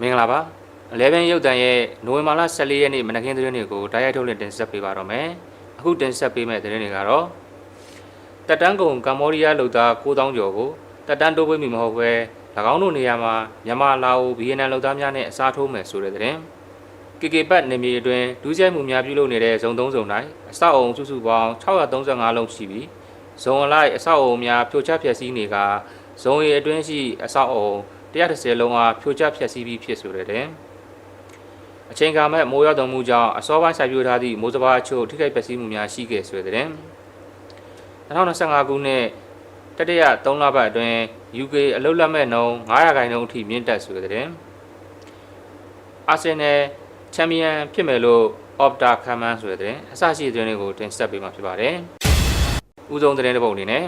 မင်္ဂလာပါ11ရုပ်တန်ရဲ့နိုဝင်ဘာလ14ရက်နေ့မနက်ခင်းသတင်းတွေကိုတိုက်ရိုက်ထုတ်လင်းတင်ဆက်ပေးပါတော့မယ်အခုတင်ဆက်ပေးမယ့်သတင်းတွေကတော့တက်တန်းကုံကမ္ဘောဒီးယားလူသား9000ကျော်ကိုတက်တန်းတိုးပွေးမိမဟုတ်ပဲ၎င်းတို့နေရာမှာမြန်မာလာအိုဗီယက်နမ်လူသားများနဲ့အစားထိုးမယ်ဆိုတဲ့သတင်းကေကေပတ်နေမြေအတွင်းဒူးကျဲမှုများပြုလုပ်နေတဲ့ဇုံ3ဇုံတိုင်းအဆောက်အုံစုစုပေါင်း635လုံးရှိပြီးဇုံအလိုက်အဆောက်အုံများဖြိုချဖျက်ဆီးနေကဇုံရီအတွင်းရှိအဆောက်အုံ 130လုံးအားဖြိုချဖျက်ဆီးပြီးဖြစ်ဆိုတဲ့တဲ့အချိန်ကာမဲ့မိုးရွာသွန်းမှုကြောင့်အစောပိုင်းစိုက်ပျိုးထားသည့်မိုးစဘာအချို့ထိခိုက်ပျက်စီးမှုများရှိခဲ့ဆိုတဲ့2025ခုနှစ်တတိယ3လပတ်အတွင်း UK အလုတ်လက်မဲ့နှုန်း900ခိုင်နှုန်းအထိမြင့်တက်ဆိုတဲ့အာဆင်နယ်ချန်ပီယံဖြစ်မယ်လို့ Opta ခံမှန်းဆိုတဲ့အစရှိတဲ့သတင်းတွေကိုတင်ဆက်ပေးမှာဖြစ်ပါတယ်။ဦးဆုံးသတင်းတစ်ပုဒ်အနေနဲ့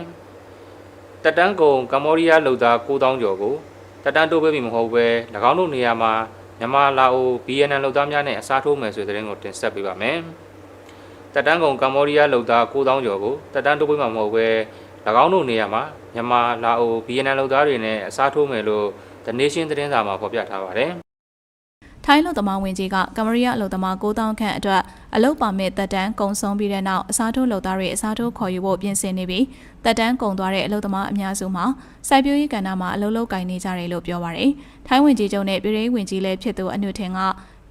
တက်တန်းကုံကမ္ဘောဒီးယားလူသား9000ကျော်ကို တက်တန်းတိုးပေးပြီမဟုတ်ပဲ၎င်းတို့နေရာမှာမြန်မာလာအို BNN လူသားများနဲ့အစားထိုးမယ်ဆိုတဲ့သတင်းကိုတင်ဆက်ပေးပါမယ်။တက်တန်းကုံကမ္ဘောဒီးယားလူသား9000ကျော်ကိုတက်တန်းတိုးပေးမှာမဟုတ်ပဲ၎င်းတို့နေရာမှာမြန်မာလာအို BNN လူသားတွေနဲ့အစားထိုးမယ်လို့ The Nation သတင်းစာမှာဖော်ပြထားပါတယ်။ ထိုင်းလူသမားဝင်ကြီးကကမရီးယားလူသမား9000ခန့်အတွက်အလုပ်ပါမစ်တက်တန်းကုံဆုံးပြီးတဲ့နောက်အစားထိုးလုပ်သားတွေအစားထိုးခေါ်ယူဖို့ပြင်ဆင်နေပြီးတက်တန်းကုံသွားတဲ့အလုပ်သမားအများစုမှာစိုက်ပျိုးရေးကဏ္ဍမှာအလုပ်လုပ်ကိုင်နေကြတယ်လို့ပြောပါရယ်။ထိုင်းဝင်ကြီးချုပ်နဲ့ပြည်ထောင်ဝင်ကြီးလည်းဖြစ်သူအနုထင်က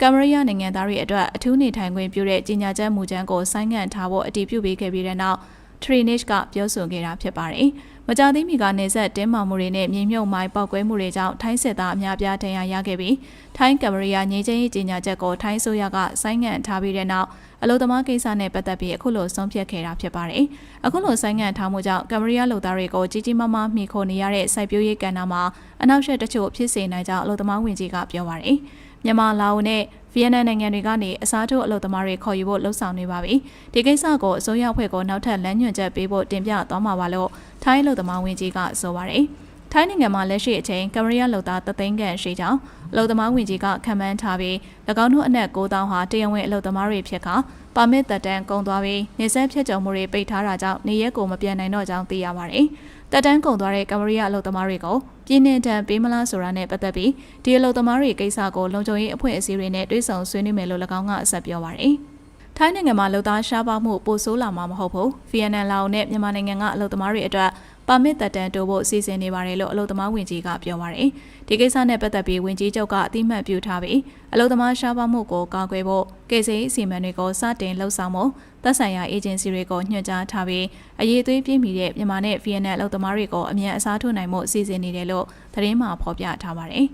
ကမရီးယားနိုင်ငံသားတွေအတွက်အထူးနေထိုင်ခွင့်ပြုတဲ့ကြီးညာချက်မူကြမ်းကိုဆိုင်းငံ့ထားဖို့အတည်ပြုပေးခဲ့ပြီးတဲ့နောက် Trinich ကပြောဆိုခဲ့တာဖြစ်ပါတယ်။ မကြသေးမီကနေဆက်တင်းမာမှုတွေနဲ့မြေမြုပ်မိုင်းပောက်ကွဲမှုတွေကြောင့်ထိုင်းစစ်သားအများပြားဒဏ်ရာရခဲ့ပြီးထိုင်းကမရီယာငြိမ်းချမ်းရေးကြေညာချက်ကိုထိုင်းဆိုရကဆိုင်းငံ့ထားပြီးတဲ့နောက်အလို့သမားကိစ္စနဲ့ပတ်သက်ပြီးအခုလိုဆုံးဖြတ်ခဲ့တာဖြစ်ပါတယ်။အခုလိုဆိုင်းငံ့ထားမှုကြောင့်ကမရီယာလူသားတွေကိုကြီးကြီးမားမားမှီခိုနေရတဲ့စိုက်ပျိုးရေးကဏ္ဍမှာအနောက်ရှက်တချို့ဖြစ်စေနိုင်ကြောင်းအလို့သမားဝင်ကြီးကပြောပါတယ်။ မြန်မာလာအိုနဲ့ဗီယက်နမ်နိုင်ငံတွေကနေအစားထိုးအလုပ်သမားတွေခေါ်ယူဖို့လှုံ့ဆော်နေပါပြီ။ဒီကိစ္စကိုအစိုးရအဖွဲ့ကနောက်ထပ်လမ်းညွှန်ချက်ပေးဖို့တင်ပြသွားမှာပါလို့ထိုင်းအလုပ်သမားဝင်ကြီးကဆိုပါတယ်။ထိုင်းနိုင်ငံမှာလက်ရှိအချိန်ကမရီးယားလုပ်သားသသိန်းခန့်ရှိကြောင်းအလုပ်သမားဝင်ကြီးကခံမှန်းထားပြီး၎င်းတို့အနက်9000ဟာတရားဝင်အလုပ်သမားတွေဖြစ်ကပါမစ်သက်တမ်းကုန်သွားပြီးနေဆက်ဖြတ်ကျော်မှုတွေပိတ်ထားတာကြောင့်နေရက်ကိုမပြန်နိုင်တော့ကြောင်းသိရပါတယ်။တက်တန်းကုန်သွားတဲ့ကမရီးယားအလုပ်သမားတွေကို ပြည်내တံပေးမလားဆိုတာနဲ့ပတ်သက်ပြီးဒီအလုပ်သမားတွေကိစ္စကိုလုံခြုံရေးအဖွဲ့အစည်းတွေနဲ့တွဲဆောင်ဆွေးနွေးမယ်လို့၎င်းကအဆက်ပြောပါရယ်။ထိုင်းနိုင်ငံမှာလုံသားရှားပါမှုပိုဆိုးလာမှာမဟုတ်ဘူး။ဗီယက်နမ်လာအိုနဲ့မြန်မာနိုင်ငံကအလုပ်သမားတွေအတွက် ပါမစ်တက်တန်တိုးဖို့အစီအစဉ်နေပါတယ်လို့အလုပ်သမားဝင်ကြီးကပြောပါရယ်။ဒီကိစ္စနဲ့ပတ်သက်ပြီးဝင်ကြီးချုပ်ကအတိမတ်ပြုထားပြီးအလုပ်သမားရှားပါမှုကိုကာကွယ်ဖို့ကေစီအစီအမံတွေကိုစတင်လှုပ်ဆောင်မှုသက်ဆိုင်ရာအေဂျင်စီတွေကိုညွှန်ကြားထားပြီးအရေးသွေးပြင်းမီတဲ့မြန်မာနဲ့ဗီယက်နမ်အလုပ်သမားတွေကိုအမြန်အစားထိုးနိုင်မှုအစီအစဉ်နေတယ်လို့သတင်းမှာဖော်ပြထားပါတယ်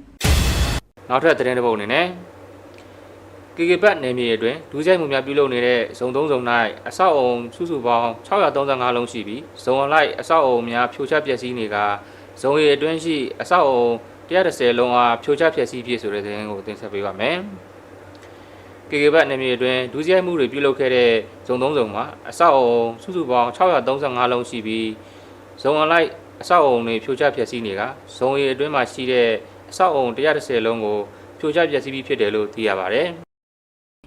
နောက်ထပ်သတင်းတစ်ပုဒ်အနေနဲ့ ကေကေပတ်နယ်မြေအတွင်းဒူးကျိုက်မှုများပြုလုပ်နေတဲ့ဇုံ3ဇုံ၌အဆောက်အုံစုစုပေါင်း635လုံးရှိပြီးဇုံအလိုက်အဆောက်အုံများဖြိုချပျက်စီးနေကဇုံရီအတွင်းရှိအဆောက်အုံ130လုံးအားဖြိုချပျက်စီးဖြစ်ဆိုတဲ့သတင်းကိုတင်ဆက်ပေးပါမယ်။ကေကေပတ်နယ်မြေအတွင်းဒူးကျိုက်မှုတွေပြုလုပ်ခဲ့တဲ့ဇုံ3ဇုံမှာအဆောက်အုံစုစုပေါင်း635လုံးရှိပြီးဇုံအလိုက်အဆောက်အုံတွေဖြိုချပျက်စီးနေကဇုံရီအတွင်းမှာရှိတဲ့အဆောက်အုံ130လုံးကိုဖြိုချပျက်စီးပြီးဖြစ်တယ်လို့သိရပါတယ်။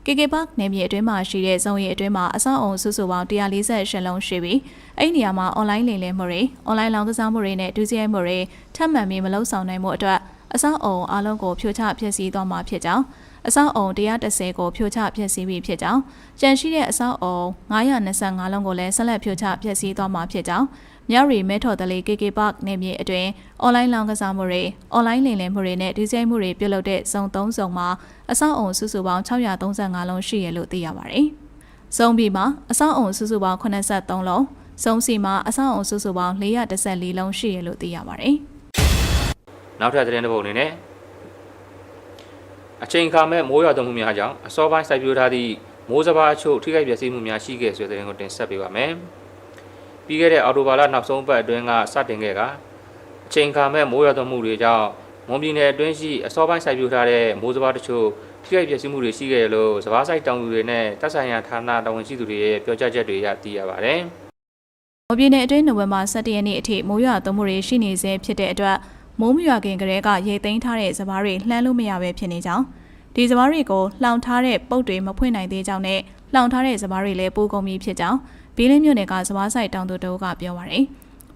KK Park နယ်မြေအတွင်းမှာရှိတဲ့ဇုံရီအတွင်းမှာအဆောက်အုံစုစုပေါင်း148လုံးရှိပြီးအဲ့ဒီနေရာမှာ online လိမ်လည်မှုတွေ online လောင်းကစားမှုတွေနဲ့ဒုစရိုက်မှုတွေထပ်မံပြီးမလုပ်ဆောင်နိုင်မှုအတွက်အဆောက်အုံအလုံးကိုဖြိုချဖျက်ဆီးသွားမှာဖြစ်ကြောင်းအဆောက်အုံ130ကိုဖြိုချဖျက်ဆီးပြီးဖြစ်ကြောင်းကြန့်ရှိတဲ့အဆောက်အုံ925လုံးကိုလည်းဆက်လက်ဖြိုချဖျက်ဆီးသွားမှာဖြစ်ကြောင်း မြရီမဲထော်တလီ KK Park နယ်မြေအတွင်း online လောင်းကစားမှုတွေ online လိမ်လည်မှုတွေနဲ့ဒုစရိုက်မှုတွေပြုလုပ်တဲ့ဇုံ၃ဇုံမှာအဆောက်အုံစုစုပေါင်း635လုံးရှိရလို့သိရပါတယ်။ဇုံ B မှာအဆောက်အုံစုစုပေါင်း83လုံး၊ဇုံ C မှာအဆောက်အုံစုစုပေါင်း414လုံးရှိရလို့သိရပါတယ်။နောက်ထပ်သတင်းတစ်ပုဒ်အနေနဲ့အချိန်ခါမဲ့မိုးရွာသွန်းမှုများကြောင့်အစောပိုင်းစိုက်ပျိုးထားသည့်မိုးစဘာအချို့ထိခိုက်ပျက်စီးမှုများရှိခဲ့ဆိုတဲ့သတင်းကိုတင်ဆက်ပေးပါမယ်။ ပြီးခဲ့တဲ့အော်တိုဘာလနောက်ဆုံးပတ်အတွင်းကစတင်ခဲ့ကအချိန်ခါမဲ့မိုးရွာသွန်းမှုတွေကြောင့်မွန်ပြည်နယ်အတွင်းရှိအစောပိုင်းစိုက်ပျိုးထားတဲ့မိုးစဘာတချို့ထိခိုက်ပျက်စီးမှုတွေရှိခဲ့တယ်လို့စဘာဆိုင်တောင်သူတွေနဲ့တပ်ဆိုင်ရာဌာနတာဝန်ရှိသူတွေရဲ့ပြောကြားချက်တွေရသိရပါတယ်။မပြည်နယ်အတွင်းနိုဝင်ဘာ17ရက်နေ့အထိမိုးရွာသွန်းမှုတွေရှိနေဆဲဖြစ်တဲ့အတွက်မိုးမရွာခင်ကတည်းကရေသိမ်းထားတဲ့စပားတွေလှမ်းလို့မရပဲဖြစ်နေကြောင်းဒီစပားတွေကိုလှောင်ထားတဲ့ပုတ်တွေမဖွင့်နိုင်သေးကြောင်းနဲ့လှောင်ထားတဲ့စပားတွေလည်းပိုးကုန်ပြီဖြစ်ကြောင်း ဘီလင်းမြို့နယ်ကစပားဆိုင်တောင်သူတို့ကပြောပါရယ်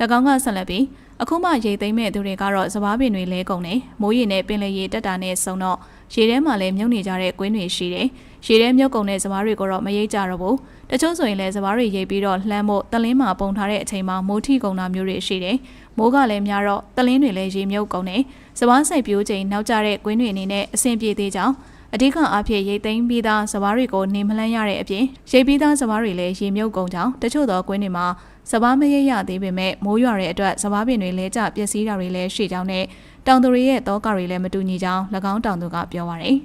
၎င်းကဆက်လက်ပြီးအခုမှရိတ်သိမ်းမဲ့သူတွေကတော့စပားပင်တွေလဲကုန်နေမိုးရေနဲ့ပင်လယ်ရေတက်တာနဲ့ဆုံတော့ရေထဲမှာလည်းမြုပ်နေကြတဲ့ကွင်းတွေရှိတယ်ရေထဲမြုပ်ကုန်တဲ့စပားတွေကိုတော့မရိတ်ကြတော့ဘူးတချို့ဆိုရင်လည်းစပားတွေရိတ်ပြီးတော့လှမ်းဖို့တလင်းမှာပုံထားတဲ့အချိန်မှာမိုးထိကုန်တာမျိုးတွေရှိတယ်မိုးကလည်းများတော့တလင်းတွေလည်းရေမြုပ်ကုန်နေစပားဆိုင်ပြိုးချိန်နောက်ကျတဲ့ကွင်းတွေအနေနဲ့အဆင်ပြေသေးကြောင်း အဓိကအဖြစ်ရိတ်သိမ်းပြီးသားစပားတွေကိုနေမလန်းရတဲ့အပြင်ရိတ်ပြီးသားစပားတွေလည်းရေမြုပ်ကုန်ကြောင်းတချို့သောကွင်းတွေမှာစပားမရိတ်ရသေးပေမဲ့မိုးရွာတဲ့အတွက်စပားပင်တွေလဲကျပျက်စီးတာတွေလည်းရှိကြောင်းနဲ့တောင်သူတွေရဲ့တောကတွေလည်းမတူညီကြောင်း၎င်းတောင်သူကပြောပါရယ်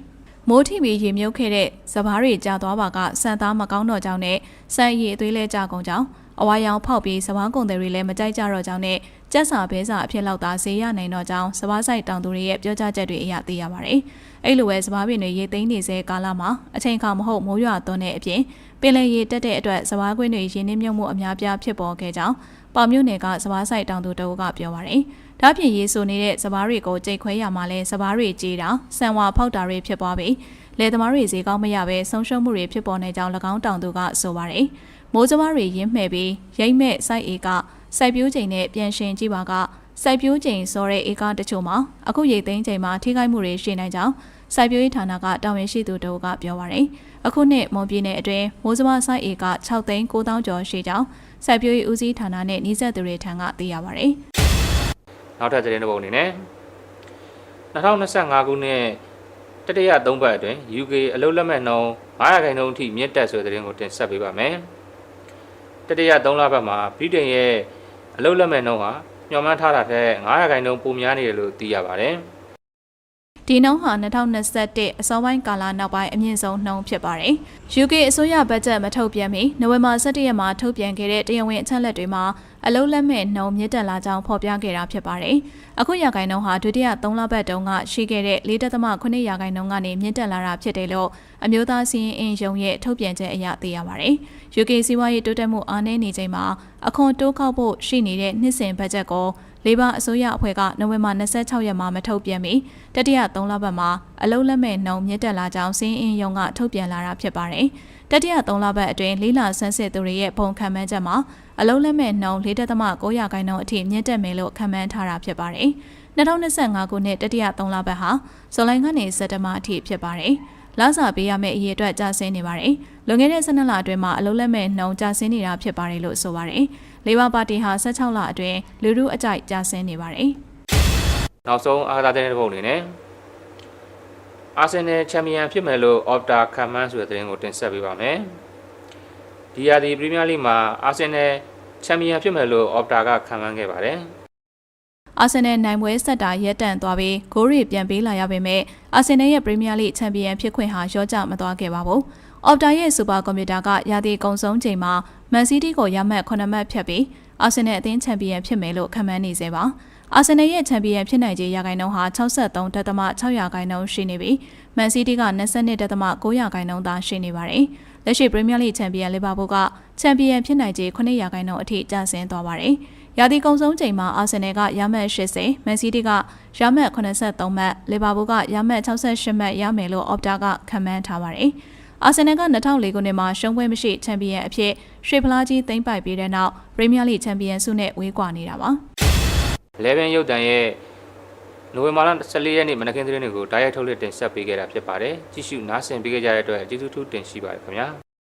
မိုးထိပြီးရေမြုပ်ခဲ့တဲ့စပားတွေကြာသွားပါကစံသားမကောင်းတော့ကြောင်းနဲ့စံရည်အသွေးလဲကျကုန်ကြောင်းအဝါရောင်ဖောက်ပြီးစပားကုန်တွေလည်းမကြိုက်ကြတော့ကြောင်းနဲ့ကျက်စာဘဲစာအဖြစ်လောက်သာဈေးရနိုင်တော့ကြောင်းစပားဆိုင်တောင်သူတွေရဲ့ပြောကြားချက်တွေအရသိရပါတယ်။အဲ့လိုပဲစပားပင်တွေရေသိမ်းနေစေကာလမှာအချိန်ခါမဟုတ်မိုးရွာသွန်းတဲ့အပြင်ပင်လယ်ရေတက်တဲ့အတွက်စပားကွင်းတွေရင်းနှီးမြုပ်မှုအများပြားဖြစ်ပေါ်ခဲ့ကြောင်း ပေါမြို့နယ်ကစပားဆိုင်တောင်သူတအုပ်ကပြောပါတယ်။ဒါပြင်ရေဆိုနေတဲ့စပားတွေကိုကြိတ်ခွဲရမှာလဲစပားတွေကြေးတာဆန်ဝါဖောက်တာတွေဖြစ်ပွားပြီးလယ်သမားတွေဈေးကောင်းမရပဲဆုံးရှုံးမှုတွေဖြစ်ပေါ်နေကြောင်း၎င်းတောင်သူကဆိုပါတယ်။မိုးစပားတွေရင်းမှဲ့ပြီးရိမ့်မဲ့စိုက်အေကစိုက်ပျိုးချိန်နဲ့ပြန်ရှင်ကြည့်ပါက စိုက်ပျိုးချိန်စောတဲ့ဧကတချို့မှာအခုရိတ်သိမ်းချိန်မှာထိခိုက်မှုတွေရှိနိုင်ကြောင်းစိုက်ပျိုးရေးဌာနကတာဝန်ရှိသူတို့ကပြောပါရယ်အခုနှစ်မွန်ပြည်နယ်အတွင်းမိုးစမစိုက်ဧက6သိန်း9000ကျော်ရှိကြောင်းစိုက်ပျိုးရေးဦးစီးဌာနနဲ့နှိစက်သူတွေထံကသိရပါရယ်နောက်ထပ်သတင်းတစ်ပုဒ်အနေနဲ့2025ခုနှစ်တတိယသုံးပတ်အတွင်း UK အလုတ်လက်မဲ့နှုန်း900ခိုင်နှုန်းအထိမြင့်တက်ဆိုတဲ့သတင်းကိုတင်ဆက်ပေးပါမယ်တတိယ3လပတ်မှာဗြိတိန်ရဲ့အလုတ်လက်မဲ့နှုန်းဟာ ညှော်မှန်းထားတာထက်900ခိုင်နှုန်းပိုများနေတယ်လို့သိရပါတယ် ဒီနှုန်းဟာ2021အစောပိုင်းကာလနောက်ပိုင်းအမြင့်ဆုံးနှုန်းဖြစ်ပါတယ်။ UK အစိုးရဘတ်ဂျက်မထုတ်ပြန်မီနိုဝင်ဘာ17ရက်မှာထုတ်ပြန်ခဲ့တဲ့တရားဝင်အချက်လက်တွေမှာအလုံးလက်မဲ့နှုန်းမြင့်တက်လာကြောင်းဖော်ပြခဲ့တာဖြစ်ပါတယ်။အခုရာဂိုင်နှုန်းဟာဒုတိယ3လပတ်တုန်းကရှိခဲ့တဲ့4.9ရာဂိုင်နှုန်းကနေမြင့်တက်လာတာဖြစ်တယ်လို့အမျိုးသားစီးရင်အင်ယုံရဲ့ထုတ်ပြန်ချက်အရသိရပါတယ်။ UK စီးပွားရေးတိုးတက်မှုအားနည်းနေချိန်မှာအခွန်တိုးကောက်ဖို့ရှိနေတဲ့နှစ်စဉ်ဘတ်ဂျက်ကို လေဘာအစိုးရအဖွဲ့ကနိုဝင်ဘာ26ရက်မှာမထုတ်ပြန်မီတတိယ3လပတ်မှာအလုံးလက်မဲ့နှုံမြင့်တက်လာကြောင်းစင်းအင်းယုံကထုတ်ပြန်လာတာဖြစ်ပါတယ်။တတိယ3လပတ်အတွင်းလေးလာဆန်းစစ်သူတွေရဲ့ပုံခံမှန်းချက်မှာအလုံးလက်မဲ့နှုံ4.9ရာခိုင်နှုန်းအထိမြင့်တက်မယ်လို့ခံမှန်းထားတာဖြစ်ပါတယ်။2025ခုနှစ်တတိယ3လပတ်ဟာဇွန်လကနေစက်တဘာအထိဖြစ်ပါတယ်။ လစာပေးရမယ့်အရေးအတွက်ကျဆင်းနေပါတယ်။လွန်ခဲ့တဲ့12လအတွင်းမှာအလုံးလက်မဲ့နှုံကျဆင်းနေတာဖြစ်ပါတယ်လို့ဆိုပါတယ်။လေဘာပါတီဟာ16လအတွင်းလူထုအကြိုက်ကျဆင်းနေပါတယ်။နောက်ဆုံးအားသာတဲ့တစ်ပုဒ်အနေနဲ့အာဆင်နယ်ချန်ပီယံဖြစ်မယ်လို့ Opta ခံမှန်းဆိုတဲ့သတင်းကိုတင်ဆက်ပေးပါမယ်။ဒီရာသီပရီးမီးယားလိမှာအာဆင်နယ်ချန်ပီယံဖြစ်မယ်လို့ Opta ကခံမှန်းခဲ့ပါတယ်။ အာဆင်နယ်နိုင်ပွဲဆက်တာရက်တန့်သွားပြီးဂိုးရီပြန်ပေးလာရပေမဲ့အာဆင်နယ်ရဲ့ပရီးမီးယားလိချန်ပီယံဖြစ်ခွင့်ဟာရောကျမသွားခဲ့ပါဘူး။အော်ပတာရဲ့စူပါကွန်ပျူတာကရာသီကုံဆုံးချိန်မှာမန်စီးတီးကိုရမှတ်9မှတ်ဖြတ်ပြီးအာဆင်နယ်အသင်းချန်ပီယံဖြစ်မယ်လို့ခန့်မှန်းနေစေပါ။အာဆင်နယ်ရဲ့ချန်ပီယံဖြစ်နိုင်ခြေရာခိုင်နှုန်းဟာ63.6ရာခိုင်နှုန်းရှိနေပြီးမန်စီးတီးက22.9ရာခိုင်နှုန်းသာရှိနေပါတယ်။လက်ရှိပရီးမီးယားလိချန်ပီယံလီဗာပူးကချန်ပီယံဖြစ်နိုင်ခြေ9ရာခိုင်နှုန်းအထိကျဆင်းသွားပါတယ်။ ရာသီကုံဆုံးချိန်မှာအာဆင်နယ်ကရမှတ်80မန်စီးတီးကရမှတ်83မှတ်လီဗာပူးကရမှတ်68မှတ်ရမယ်လို့အော်ပတာကခန့်မှန်းထားပါတယ်။အာဆင်နယ်က2004ခုနှစ်မှာရှုံးပွဲမရှိချန်ပီယံအဖြစ်ရွှေဖလားကြီးသိမ်းပိုက်ပြီးတဲ့နောက်ပရီးမီးယားလိချန်ပီယံဆုနဲ့ဝေးကွာနေတာပါ။11ရုပ်တံရဲ့နိုဝင်ဘာလ14ရက်နေ့မနက်ခင်းသတင်းတွေကိုဓာတ်ရိုက်ထုတ်လွှင့်တင်ဆက်ပေးခဲ့တာဖြစ်ပါတယ်။ကြည့်ရှုနားဆင်ပေးကြတဲ့အတွက်ကျေးဇူးထူးတင်ရှိပါတယ်ခင်ဗျာ။